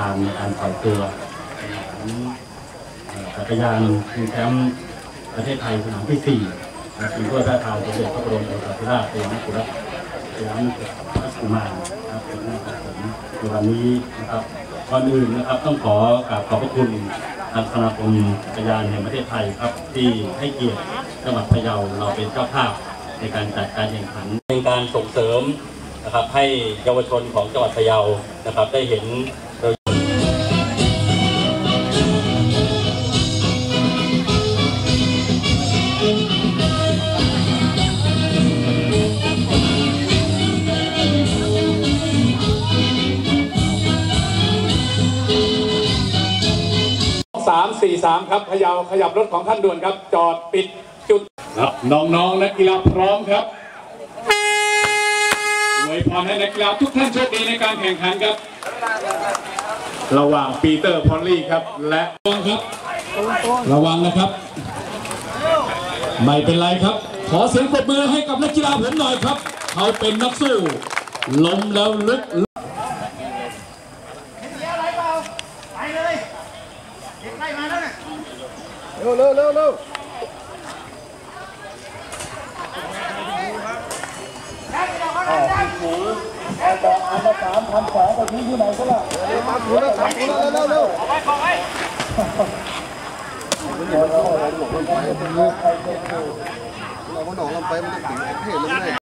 การในการปล่อยตัวจักรยานชิงแชมป์ประเทศไทยสนามที่สี่นะชิงถ้วยพระทานสมเด็จพระบรมโอรสาธิราชสยามกุฎสยามกุมารนะครับเป็นหน้าของผมในวันนี้นะครับก่อนอื่นนะครับต้องขอกราบขอบพระคุณทางสมาคมจักรยานแห่งประเทศไทยครับ ที่ให้เกียรติจังหวัดพะเยาเราเป็นเจ้าภาพในการจัดการแข่งขันเป็นการส่งเสริมนะครับให้เยาวชนของจังหวัดพะเยานะครับได้เห็น สามสี่สามครับพะเยาขยับรถของท่านด่วนครับ จอดปิดจุดครับน้องๆนักกีฬาพร้อมครับอวยพรให้นักกีฬาทุกท่านโชคดีในการแข่งขันครับ ระหว่างปีเตอร์พอลลี่ครับ และระวังครับ ระวังนะครับ ไม่เป็นไรครับ ขอเสียงปรบมือให้กับนักกีฬาผมหน่อยครับ เขาเป็นนักสู้ล้มแล้วลึก เราก็หนองลำไปมันต้องถึงเห็นลงได้